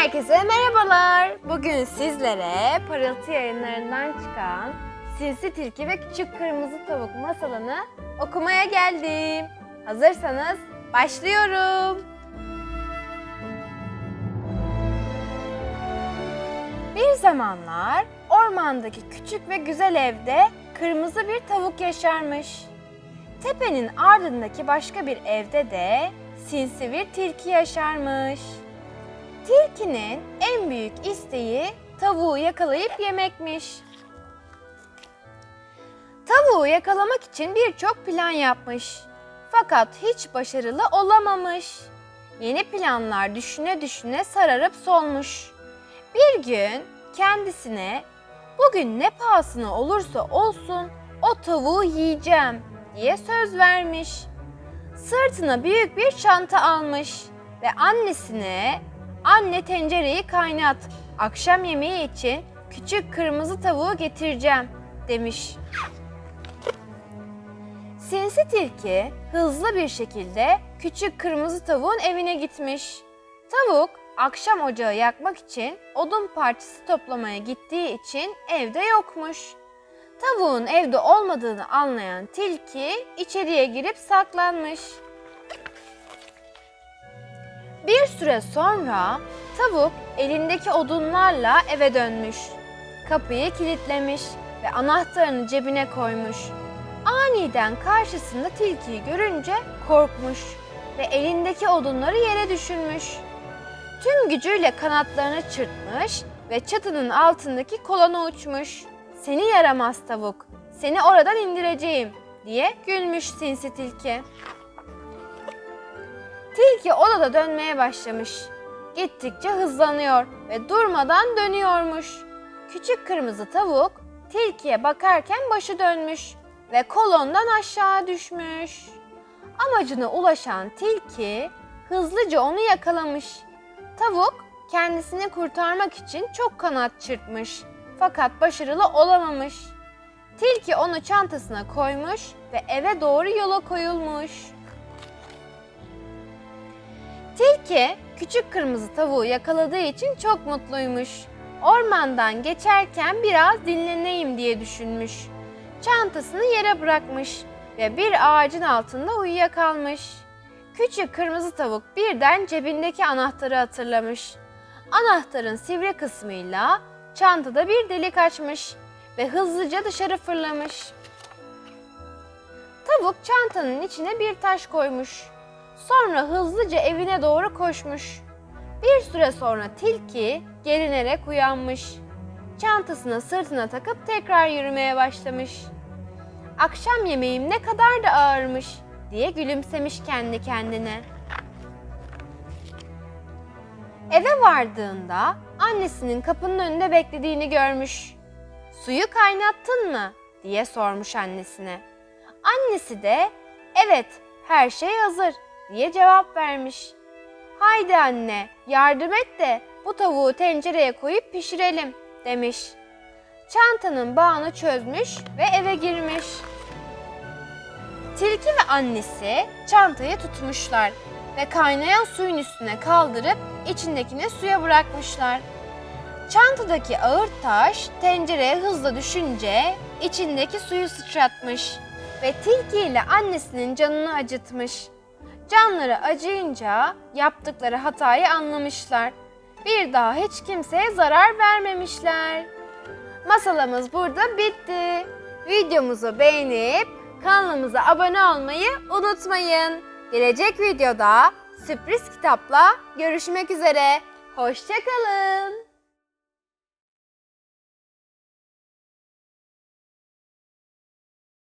Herkese merhabalar. Bugün sizlere parıltı yayınlarından çıkan Sinsi Tilki ve Küçük Kırmızı Tavuk masalını okumaya geldim. Hazırsanız başlıyorum. Bir zamanlar ormandaki küçük ve güzel evde kırmızı bir tavuk yaşarmış. Tepenin ardındaki başka bir evde de sinsi bir tilki yaşarmış. Tilkinin en büyük isteği tavuğu yakalayıp yemekmiş. Tavuğu yakalamak için birçok plan yapmış. Fakat hiç başarılı olamamış. Yeni planlar düşüne düşüne sararıp solmuş. Bir gün kendisine bugün ne pahasına olursa olsun o tavuğu yiyeceğim diye söz vermiş. Sırtına büyük bir çanta almış ve annesine anne tencereyi kaynat akşam yemeği için küçük kırmızı tavuğu getireceğim demiş. Sinsi tilki hızlı bir şekilde küçük kırmızı tavuğun evine gitmiş. Tavuk akşam ocağı yakmak için odun parçası toplamaya gittiği için evde yokmuş. Tavuğun evde olmadığını anlayan tilki içeriye girip saklanmış. Bir süre sonra tavuk elindeki odunlarla eve dönmüş. Kapıyı kilitlemiş ve anahtarını cebine koymuş. Aniden karşısında tilkiyi görünce korkmuş ve elindeki odunları yere düşürmüş. Tüm gücüyle kanatlarını çırpmış ve çatının altındaki kolona uçmuş. Seni yaramaz tavuk, seni oradan indireceğim diye gülmüş sinsi tilki. Tilki odada dönmeye başlamış. Gittikçe hızlanıyor ve durmadan dönüyormuş. Küçük kırmızı tavuk tilkiye bakarken başı dönmüş ve kolondan aşağı düşmüş. Amacına ulaşan tilki hızlıca onu yakalamış. Tavuk kendisini kurtarmak için çok kanat çırpmış fakat başarılı olamamış. Tilki onu çantasına koymuş ve eve doğru yola koyulmuş. Tilki küçük kırmızı tavuğu yakaladığı için çok mutluymuş. Ormandan geçerken biraz dinleneyim diye düşünmüş. Çantasını yere bırakmış ve bir ağacın altında uyuyakalmış. Küçük kırmızı tavuk birden cebindeki anahtarı hatırlamış. Anahtarın sivri kısmıyla çantada bir delik açmış ve hızlıca dışarı fırlamış. Tavuk çantanın içine bir taş koymuş. Sonra hızlıca evine doğru koşmuş. Bir süre sonra tilki gerinerek uyanmış. Çantasını sırtına takıp tekrar yürümeye başlamış. Akşam yemeğim ne kadar da ağırmış diye gülümsemiş kendi kendine. Eve vardığında annesinin kapının önünde beklediğini görmüş. Suyu kaynattın mı diye sormuş annesine. Annesi de evet her şey hazır diye cevap vermiş. Haydi anne yardım et de bu tavuğu tencereye koyup pişirelim demiş. Çantanın bağını çözmüş ve eve girmiş. Tilki ve annesi çantayı tutmuşlar ve kaynayan suyun üstüne kaldırıp içindekini suya bırakmışlar. Çantadaki ağır taş tencereye hızla düşünce içindeki suyu sıçratmış ve tilki ile annesinin canını acıtmış. Canları acıyınca yaptıkları hatayı anlamışlar. Bir daha hiç kimseye zarar vermemişler. Masalımız burada bitti. Videomuzu beğenip kanalımıza abone olmayı unutmayın. Gelecek videoda sürpriz kitapla görüşmek üzere. Hoşçakalın.